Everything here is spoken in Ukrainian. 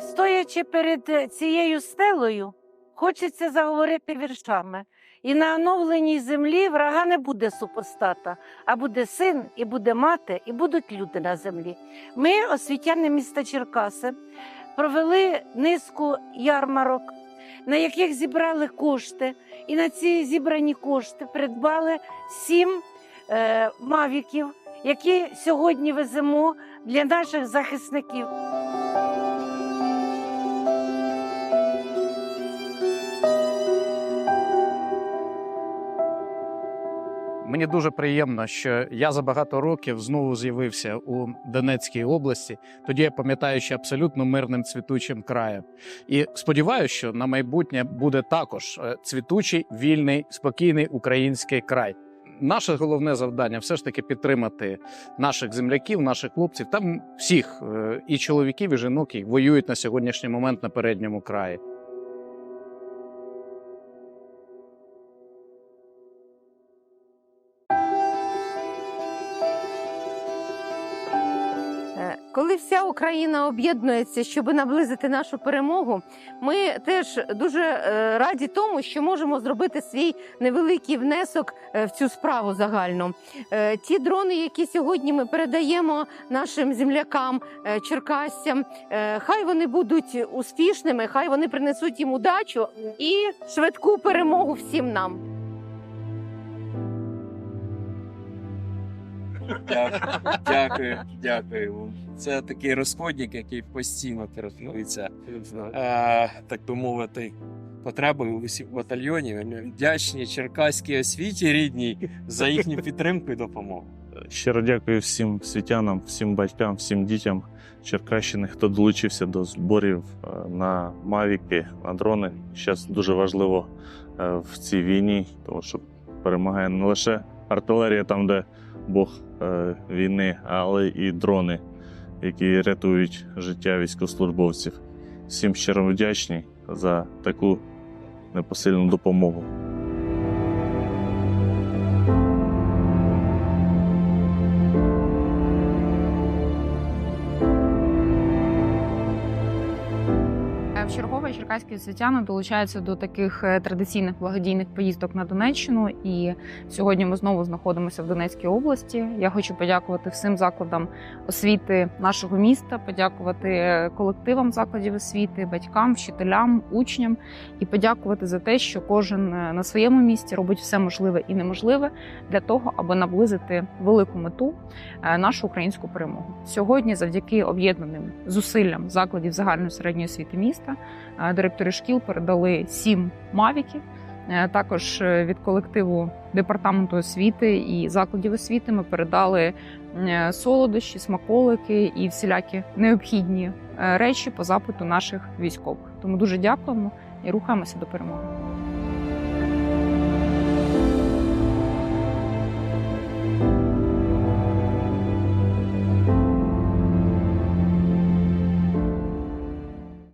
Стоячи перед е, цією стелею, хочеться заговорити віршами. І на оновленій землі врага не буде супостата, а буде син, і буде мати, і будуть люди на землі. Ми, освітяни міста Черкаси, провели низку ярмарок, на яких зібрали кошти, і на ці зібрані кошти придбали сім е, мавіків, які сьогодні веземо для наших захисників. Мені дуже приємно, що я за багато років знову з'явився у Донецькій області. Тоді я пам'ятаю, що абсолютно мирним цвітучим краєм. І сподіваюся, що на майбутнє буде також е, цвітучий, вільний, спокійний український край. Наше головне завдання все ж таки підтримати наших земляків, наших хлопців, там всіх е, і чоловіків, і жінок, які воюють на сьогоднішній момент на передньому краї. Коли вся Україна об'єднується, щоб наблизити нашу перемогу, ми теж дуже е, раді тому, що можемо зробити свій невеликий внесок е, в цю справу загальну. Е, Ті дрони, які сьогодні ми передаємо нашим землякам, черкасцям, хай вони будуть успішними, хай вони принесуть їм удачу і швидку перемогу всім нам. Дякую, дякую, дякую. Це такий розходник, який постійно користується, е, так би мовити, потребами усіх батальйонів. Ми вдячні черкаській освіті рідній за їхню підтримку і допомогу. Щиро дякую всім світянам, всім батькам, всім дітям Черкащини, хто долучився до зборів е, на мавіки, на дрони. Зараз дуже важливо е, в цій війні, тому що перемагає не лише артилерія, там, де Бог е, війни, але і дрони, які рятують життя військовослужбовців. Всім щиро вдячні за таку непосильну допомогу. Вчергове черкаські освітяни долучаються до таких е, традиційних благодійних поїздок на Донеччину. І сьогодні ми знову знаходимося в Донецькій області. Я хочу подякувати всім закладам освіти нашого міста, подякувати е, колективам закладів освіти, батькам, вчителям, учням і подякувати за те, що кожен е, на своєму місці робить все можливе і неможливе для того, аби наблизити велику мету нашу українську перемогу. Сьогодні, завдяки об'єднаним зусиллям закладів загальної середньої освіти міста, директори шкіл передали сім мавіків. Е, Також е, від колективу департаменту освіти і закладів освіти ми передали е, солодощі, смаколики і всілякі необхідні е, речі по запиту наших військових. Тому дуже дякуємо і рухаємося до перемоги.